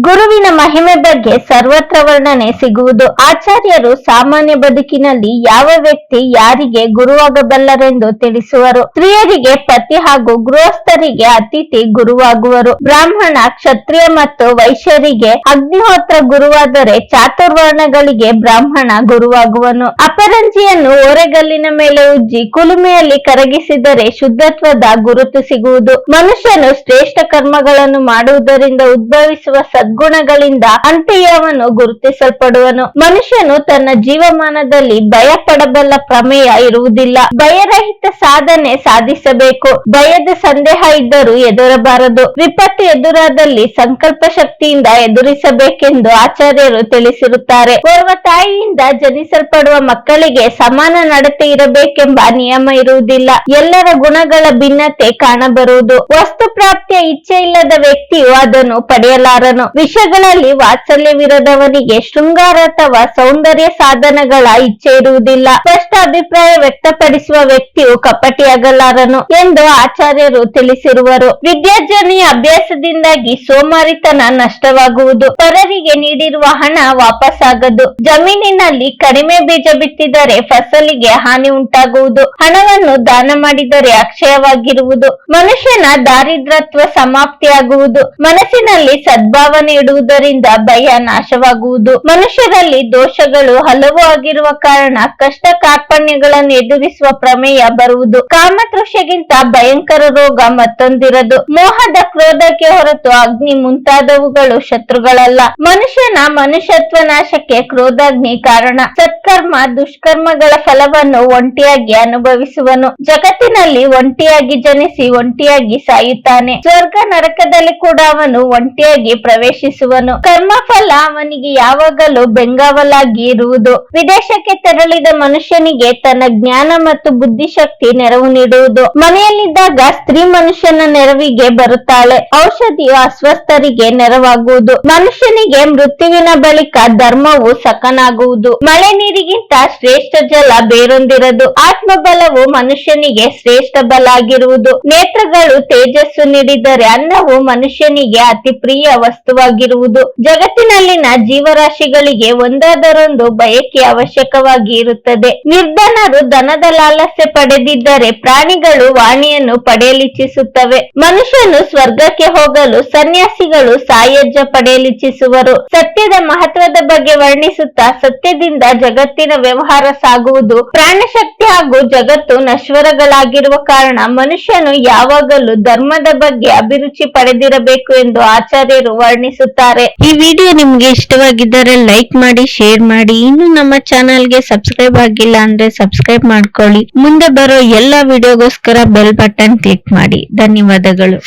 ಗುರುವಿನ ಮಹಿಮೆ ಬಗ್ಗೆ ಸರ್ವತ್ರ ವರ್ಣನೆ ಸಿಗುವುದು. ಆಚಾರ್ಯರು ಸಾಮಾನ್ಯ ಬದುಕಿನಲ್ಲಿ ಯಾವ ವ್ಯಕ್ತಿ ಯಾರಿಗೆ ಗುರುವಾಗಬಲ್ಲರೆಂದು ತಿಳಿಸುವರು. ಸ್ತ್ರೀಯರಿಗೆ ಪತಿ ಹಾಗೂ ಗೃಹಸ್ಥರಿಗೆ ಅತಿಥಿ ಗುರುವಾಗುವರು. ಬ್ರಾಹ್ಮಣ, ಕ್ಷತ್ರಿಯ ಮತ್ತು ವೈಶ್ಯರಿಗೆ ಅಗ್ನಿಹೋತ್ರ ಗುರುವಾದರೆ ಚಾತುರ್ವರ್ಣಗಳಿಗೆ ಬ್ರಾಹ್ಮಣ ಗುರುವಾಗುವನು. ಅಪರಂಜಿಯನ್ನು ಓರೆಗಲ್ಲಿನ ಮೇಲೆ ಉಜ್ಜಿ ಕುಲುಮೆಯಲ್ಲಿ ಕರಗಿಸಿದರೆ ಶುದ್ಧತ್ವದ ಗುರುತು ಸಿಗುವುದು. ಮನುಷ್ಯನು ಶ್ರೇಷ್ಠ ಕರ್ಮಗಳನ್ನು ಮಾಡುವುದರಿಂದ ಉದ್ಭವಿಸುವ ಸದ್ಗುಣಗಳಿಂದ ಅಂತೆಯವನು ಗುರುತಿಸಲ್ಪಡುವನು. ಮನುಷ್ಯನು ತನ್ನ ಜೀವಮಾನದಲ್ಲಿ ಭಯ ಪಡಬಲ್ಲ ಪ್ರಮೇಯ ಇರುವುದಿಲ್ಲ. ಭಯರಹಿತ ಸಾಧನೆ ಸಾಧಿಸಬೇಕು. ಭಯದ ಸಂದೇಹ ಇದ್ದರೂ ಎದುರಬಾರದು. ವಿಪತ್ತು ಎದುರಾದಲ್ಲಿ ಸಂಕಲ್ಪ ಶಕ್ತಿಯಿಂದ ಎದುರಿಸಬೇಕೆಂದು ಆಚಾರ್ಯರು ತಿಳಿಸಿರುತ್ತಾರೆ. ಓರ್ವ ತಾಯಿಯಿಂದ ಜನಿಸಲ್ಪಡುವ ಮಕ್ಕಳಿಗೆ ಸಮಾನ ನಡತೆ ಇರಬೇಕೆಂಬ ನಿಯಮ ಇರುವುದಿಲ್ಲ. ಎಲ್ಲರ ಗುಣಗಳ ಭಿನ್ನತೆ ಕಾಣಬರುವುದು. ವಸ್ತು ಪ್ರಾಪ್ತಿಯ ಇಚ್ಛೆ ಇಲ್ಲದ ವ್ಯಕ್ತಿಯು ಅದನ್ನು ಪಡೆಯಲಾರನು. ವಿಷಯಗಳಲ್ಲಿ ವಾತ್ಸಲ್ಯವಿರದವನಿಗೆ ಶೃಂಗಾರ ಅಥವಾ ಸೌಂದರ್ಯ ಸಾಧನಗಳ ಇಚ್ಛೆ ಇರುವುದಿಲ್ಲ ಸ್ಪಷ್ಟ ಅಭಿಪ್ರಾಯ ವ್ಯಕ್ತಪಡಿಸುವ ವ್ಯಕ್ತಿಯು ಕಪಟಿಯಾಗಲಾರನು ಎಂದು ಆಚಾರ್ಯರು ತಿಳಿಸಿರುವರು. ವಿದ್ಯಾರ್ಜನೆಯ ಅಭ್ಯಾಸದಿಂದಾಗಿ ಸೋಮಾರಿತನ ನಷ್ಟವಾಗುವುದು. ಪರರಿಗೆ ನೀಡಿರುವ ಹಣ ವಾಪಸ್ಸಾಗದು. ಜಮೀನಿನಲ್ಲಿ ಕಡಿಮೆ ಬೀಜ ಬಿತ್ತಿದರೆ ಫಸಲಿಗೆ ಹಾನಿ ಉಂಟಾಗುವುದು. ಹಣವನ್ನು ದಾನ ಮಾಡಿದರೆ ಅಕ್ಷಯವಾಗಿರುವುದು. ಮನುಷ್ಯನ ದಾರಿದ್ರತ್ವ ಸಮಾಪ್ತಿಯಾಗುವುದು. ಮನಸ್ಸಿನಲ್ಲಿ ಸದ್ಭಾವನೆ ಇಡುವುದರಿಂದ ಭಯ ನಾಶವಾಗುವುದು. ಮನುಷ್ಯರಲ್ಲಿ ದೋಷಗಳು ಹಲವು ಆಗಿರುವ ಕಾರಣ ಕಷ್ಟ ಕಾರ್ಪಣ್ಯಗಳನ್ನು ಎದುರಿಸುವ ಪ್ರಮೇಯ ಬರುವುದು. ಕಾಮತೃಷೆಗಿಂತ ಭಯಂಕರ ರೋಗ ಮತ್ತೊಂದಿರದು. ಮೋಹದ ಕ್ರೋಧಕ್ಕೆ ಹೊರತು ಅಗ್ನಿ ಮುಂತಾದವುಗಳು ಶತ್ರುಗಳಲ್ಲ. ಮನುಷ್ಯನ ಮನುಷ್ಯತ್ವ ನಾಶಕ್ಕೆ ಕ್ರೋಧಾಗ್ನಿ ಕಾರಣ. ಸತ್ಕರ್ಮ ದುಷ್ಕರ್ಮಗಳ ಫಲವನ್ನು ಒಂಟಿಯಾಗಿ ಅನುಭವಿಸುವನು. ಜಗತ್ತಿನಲ್ಲಿ ಒಂಟಿಯಾಗಿ ಜನಿಸಿ ಒಂಟಿಯಾಗಿ ಸಾಯುತ್ತಾನೆ. ಸ್ವರ್ಗ ನರಕದಲ್ಲಿ ಕೂಡ ಅವನು ಒಂಟಿಯಾಗಿ ಪ್ರವೇಶಿಸುವನು. ಕರ್ಮಫಲ ಅವನಿಗೆ ಯಾವಾಗಲೂ ಬೆಂಗಾವಲಾಗಿ ಇರುವುದು. ವಿದೇಶಕ್ಕೆ ತೆರಳಿದ ಮನುಷ್ಯನಿಗೆ ತನ್ನ ಜ್ಞಾನ ಮತ್ತು ಬುದ್ಧಿಶಕ್ತಿ ನೆರವು ನೀಡುವುದು. ಮನೆಯಲ್ಲಿದ್ದಾಗ ಸ್ತ್ರೀ ಮನುಷ್ಯನ ನೆರವಿಗೆ ಬರುತ್ತಾಳೆ. ಔಷಧಿಯು ಅಸ್ವಸ್ಥರಿಗೆ ನೆರವಾಗುವುದು. ಮನುಷ್ಯನಿಗೆ ಮೃತ್ಯುವಿನ ಬಳಿಕ ಧರ್ಮವು ಸಕನಾಗುವುದು. ಮಳೆ ನೀರಿಗಿಂತ ಶ್ರೇಷ್ಠ ಜಲ ಬೇರೊಂದಿರದು. ಆತ್ಮಬಲವು ಮನುಷ್ಯನಿಗೆ ಶ್ರೇಷ್ಠ ಬಲ ಆಗಿರುವುದು. ನೇತ್ರಗಳು ತೇಜಸ್ಸು ನೀಡಿದರೆ ಅನ್ನವು ಮನುಷ್ಯನಿಗೆ ಅತಿ ಪ್ರಿಯ ವಸ್ತುವಾಗಿರುವುದು. ಜಗತ್ತಿನಲ್ಲಿನ ಜೀವರಾಶಿಗಳಿಗೆ ಒಂದಾದರೊಂದು ಬಯಕೆ ಅವಶ್ಯಕವಾಗಿ ಇರುತ್ತದೆ. ನಿರ್ಧನರು ದನದ ಲಾಲಸ್ಯ ಪಡೆದಿದ್ದರೆ ಪ್ರಾಣಿಗಳು ವಾಣಿಯನ್ನು ಪಡೆಯಲಿಚ್ಛಿಸುತ್ತವೆ. ಮನುಷ್ಯನು ಸ್ವರ್ಗಕ್ಕೆ ಹೋಗಲು ಸನ್ಯಾಸಿಗಳು ಸಾಯಜ್ಜ ಪಡೆಯಲಿಚ್ಛಿಸುವರು. ಸತ್ಯದ ಮಹತ್ವದ ಬಗ್ಗೆ ವರ್ಣಿಸುತ್ತಾ ಸತ್ಯದಿಂದ ಜಗತ್ತಿನ ವ್ಯವಹಾರ ಸಾಗುವುದು ಪ್ರಾಣಶಕ್ತಿ ಹಾಗೂ ಜಗತ್ತು ನಶ್ವರಗಳಾಗಿರುವ ಕಾರಣ ಮನುಷ್ಯನು ಯಾವಾಗಲೂ ಧರ್ಮದ ಬಗ್ಗೆ ಅಭಿರುಚಿ ಪಡೆದಿರಬೇಕು ಎಂದು ಆಚಾರ್ಯರು ವರ್ಣಿಸುತ್ತಾರೆ. ಈ ವಿಡಿಯೋ ನಿಮ್ಗೆ ಇಷ್ಟವಾಗಿದ್ದರೆ ಲೈಕ್ ಮಾಡಿ, ಶೇರ್ ಮಾಡಿ. ಇನ್ನು ನಮ್ಮ ಚಾನಲ್ಗೆ ಸಬ್ಸ್ಕ್ರೈಬ್ ಆಗಿಲ್ಲ ಅಂದ್ರೆ ಸಬ್ಸ್ಕ್ರೈಬ್ ಮಾಡ್ಕೊಳ್ಳಿ. ಮುಂದೆ ಬರೋ ಎಲ್ಲಾ ವಿಡಿಯೋಗೋಸ್ಕರ ಬೆಲ್ ಬಟನ್ ಕ್ಲಿಕ್ ಮಾಡಿ. ಧನ್ಯವಾದಗಳು.